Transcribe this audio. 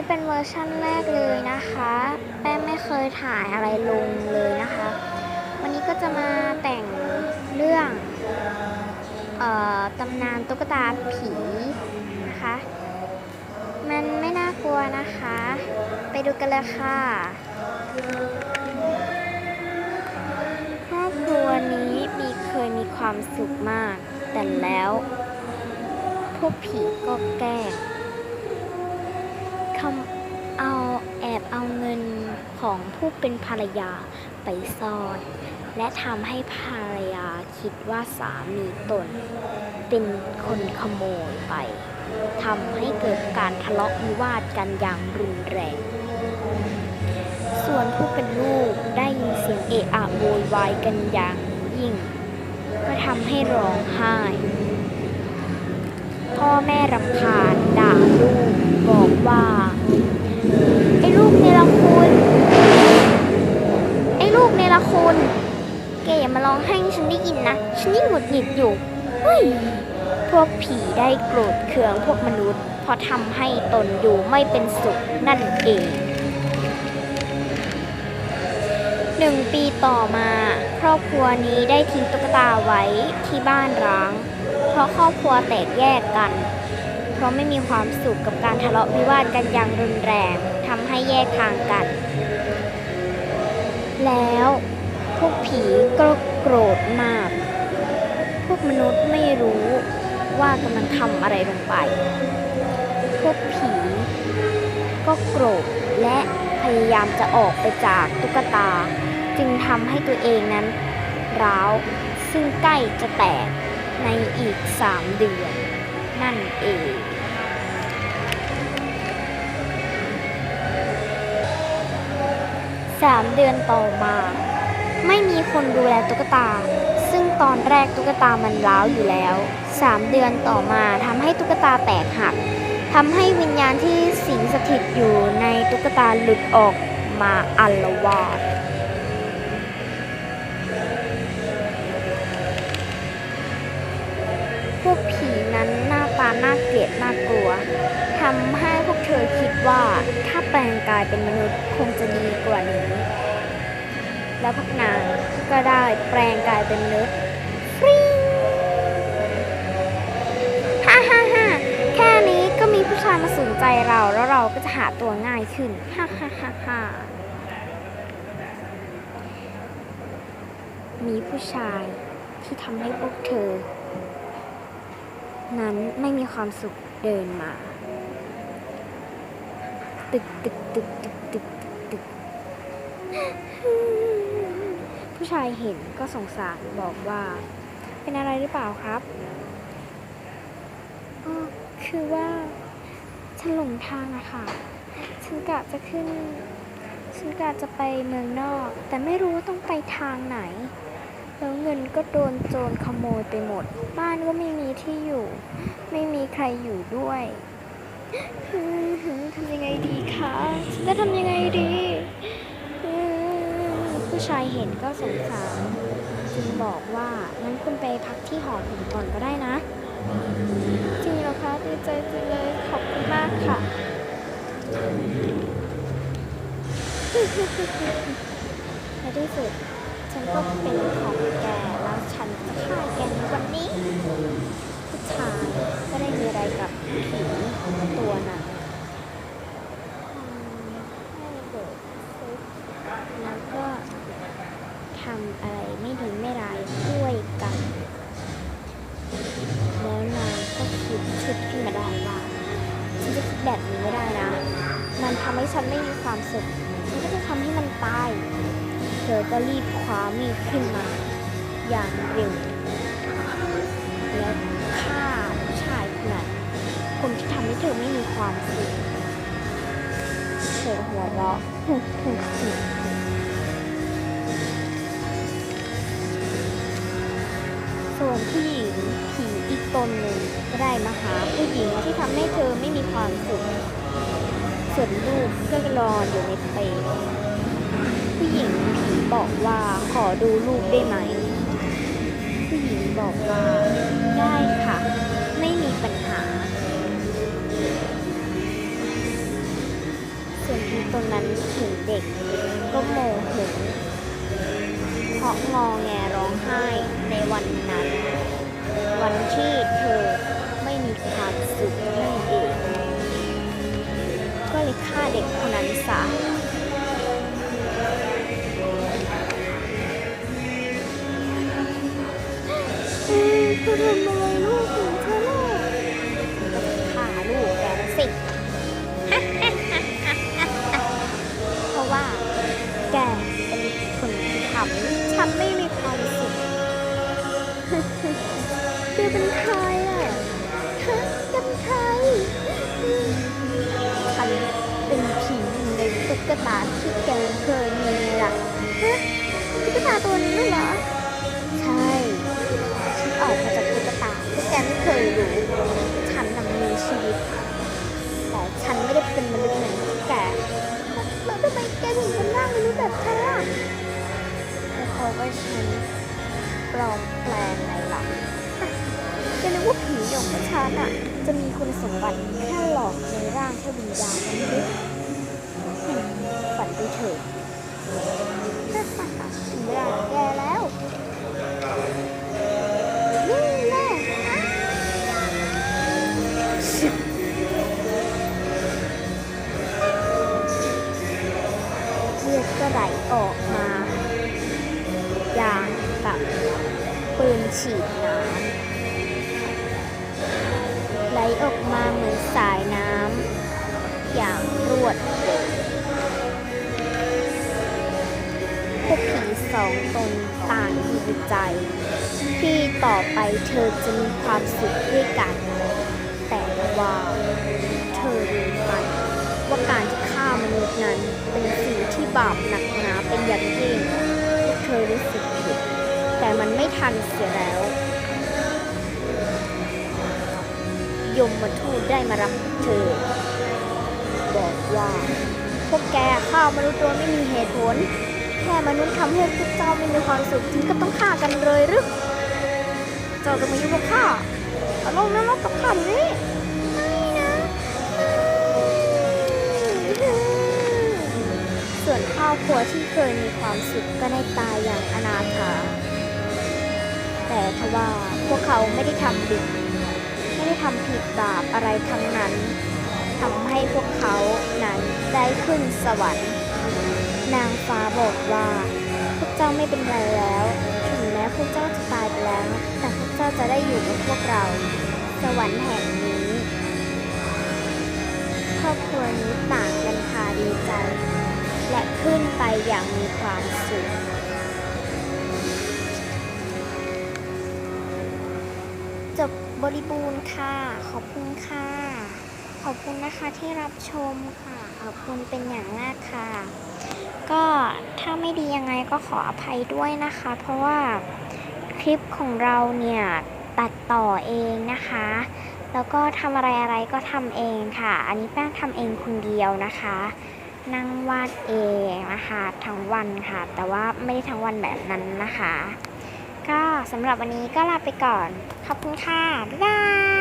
นี่เป็นเวอร์ชั่นแรกเลยนะคะ แป้งไม่เคยถ่ายอะไรลงเลยนะคะ วันนี้ก็จะมาแต่งเรื่องเอ่อตำนานตุ๊กตาผีนะคะ มันไม่น่ากลัวนะคะ ไปดูกันเลยค่ะครอบครัวนี้มีเคยมีความสุขมาก แต่แล้ว พวกผีก็แกล้ง เอาแอบเอาเงินของผู้เป็นภรรยาไปซ่อน และทำให้ภรรยาคิดว่าสามีตน เป็นคนขโมยไปทำให้เกิดการทะเลาะวิวาทกันอย่างรุนแรง ส่วนผู้เป็นลูกได้ยินเสียงเอะอะโวยวายกันอย่างยิ่ง ก็ทำให้ร้องไห้ พ่อแม่รำคาญด่าลูกบอกว่า ไอ้ลูกเนรคุณ ไอ้ลูกเนรคุณแกอย่ามาร้องไห้ให้ฉันได้ยินนะ ฉันยิ่งหงุดหงิดอยู่เฮ้ยพวกผีได้โกรธเคืองพวกมนุษย์เพราะทำให้ตนอยู่ไม่เป็นสุขนั่นเองหนึ่งปีต่อมา ครอบครัวนี้ได้ทิ้งตุ๊กตาไว้ที่บ้านร้าง เพราะครอบครัวแตกแยกกัน เพราะไม่มีความสุขกับการทะเลาะวิวาทกันอย่างรุนแรงทำให้แยกทางกัน แล้วพวกผีก็โกรธมาก กมนุษย์ไม่รู้ว่ากำลังทำอะไรลงไป พวกผีก็โกรธและพยายามจะออกไปจากตุ๊กตา จึงทำให้ตัวเองนั้น ร้าว ซึ่งใกล้จะแตกในอีก3เดือน นั่นเองสามเดือนต่อมา ไม่มีคนดูแลตุ๊กตา ซึ่งตอนแรกตุ๊กตามันร้าวอยู่แล้วสามเดือนต่อมาทำให้ตุ๊กตาแตกหักทำให้วิญญาณที่สิงสถิตอยู่ในตุ๊กตาหลุดออกมาอัลวาดพวกผีนั้นหน้าตาน่าเกลียดน่ากลัวทำให้พวกเธอคิดว่าถ้าแปลงกายเป็นมนุษย์คงจะดีกว่านี้ แล้วพวกนางก็ได้แปลงกายเป็นมนุษย์ฟรีฮ่าฮ่าฮ่าแค่นี้ก็มีผู้ชายมาสนใจเราแล้วเราก็จะหาตัวง่ายขึ้นฮ่าฮ่าฮ่าฮ่ามีผู้ชายที่ทำให้พวกเธอ นั้นไม่มีความสุขเดินมา ตึกตึกตึกตึกตึกตึกตึก ผู้ชายเห็นก็สงสารบอกว่า เป็นอะไรหรือเปล่าครับอ๋อคือว่าฉันหลงทางอะค่ะ ฉันกะจะขึ้น ฉันกะจะไปเมืองนอก แต่ไม่รู้ว่าต้องไปทางไหน แล้วเงินก็โดนโจรขโมยไปหมด บ้านก็ไม่มีที่อยู่ ไม่มีใครอยู่ด้วยทำยังไงดีคะ จะทำยังไงดี ผู้ชายเห็นก็สงสารจึงบอกว่างั้นคุณไปพักที่หอผมก่อนก็ได้นะ จริงเหรอคะดีใจจังเลยขอบคุณมากค่ะ ในที่สุดฉันก็เป็นของแกแล้วฉันจะฆ่าแกในวันนี้ ผู้ชายก็ได้มีอะไรกับผีตัวนั้น ฉันไม่มีความสุขฉันก็จะทำให้มันตาย เธอก็รีบคว้ามีดขึ้นมา อย่างเร็วแล้วฆ่าผู้ชายคนนั้นคนที่ทำให้เธอไม่มีความสุขเธอหัวเราะส่วนผู้หญิงผีอีกตนหนึ่งได้มาหาผู้หญิงที่ทำให้เธอไม่มีความสุข ส่วนลูกก็รอนอยู่ในเปรตผู้หญิงผีบอกว่าขอดูลูกได้ไหม ผู้หญิงบอกว่าได้ค่ะ ไม่มีปัญหาผตอนนั้นถึงเด็กก็โมโหเพราะงอแงร้องไห้ในวันนั้นวัน คนนั้นซะเอ๊ะเธอทำอะไรลูกของฉันอะก็ฆ่าลูกแกนะสิ เพราะว่า แกเป็นคนที่ทำฉันไม่มีความสุขแกเป็นใครอะฮะ กตาที่แกเคยมีล่ะฮะตุ๊กตาตัวนี้เหรอ ใช่ฉันออกมาจากตุ๊กตาที่แกไม่เคยรู้ฉันน่ะมีชีวิต แต่ฉันไม่ได้เป็นมนุษย์เหมือนแกแล้วทำไมแกถึงเป็นร่างมนุษย์แบบฉันล่ะเพราะว่าฉันปลอมแปลงไงล่ะแกนึกว่าผีอย่างพวกฉันอะ จะมีคุณสมบัติแค่หลอกในร่างแค่วิญญาณ ไหลออกมา อย่างกับปืนฉีดน้ำไหลออกมาเหมือนสายน้ำอย่างรวดเร็วพวกผีสองตนต่างดีใจ ที่ต่อไปเธอจะมีความสุขด้วยกัน แต่ว่า บาปหนักหนาเป็นอย่างยิ่งพวกเธอรู้สึกผิด แต่มันไม่ทันเสียแล้ว ยมมาทูตได้มารับเธอ บอกว่า พวกแกฆ่ามนุษย์โดยไม่มีเหตุผล แค่มนุษย์ทำให้พวกเจ้าไม่มีความสุขถึงกับต้องฆ่ากันเลยหรือ เจ้าจะมายุ่งกับข้าเอาลงนรกกับข้าเดี๋ อบครัวที่เคยมีความสุขก็ได้ตายอย่างอนาถา แต่ทว่าพวกเขาไม่ได้ทำผิดไม่ได้ทำผิดบาปอะไรทั้งนั้นทำให้พวกเขานั้นได้ขึ้นสวรรค์ นางฟ้าบอกว่า พวกเจ้าไม่เป็นไรแล้ว ถึงแม้พวกเจ้าจะตายไปแล้ว แต่พวกเจ้าจะได้อยู่กับพวกเรา สวรรค์แห่งนี้ครอบครัวนี้ต่างกันพาดีใจ และขึ้นไปอย่างมีความสุขจบบริบูรณ์ค่ะ ขอบคุณค่ะ ขอบคุณนะคะที่รับชมค่ะ ขอบคุณเป็นอย่างมากค่ะ ก็ถ้าไม่ดียังไงก็ขออภัยด้วยนะคะ เพราะว่าคลิปของเราเนี่ยตัดต่อเองนะคะ แล้วก็ทำอะไรอะไรก็ทำเองค่ะ อันนี้แป้งทำเองคนเดียวนะคะ นั่งวาดเองนะคะทั้งวันค่ะ แต่ว่าไม่ได้ทั้งวันแบบนั้นนะคะ ก็สำหรับวันนี้ก็ลาไปก่อน ขอบคุณค่ะ บ๊ายบาย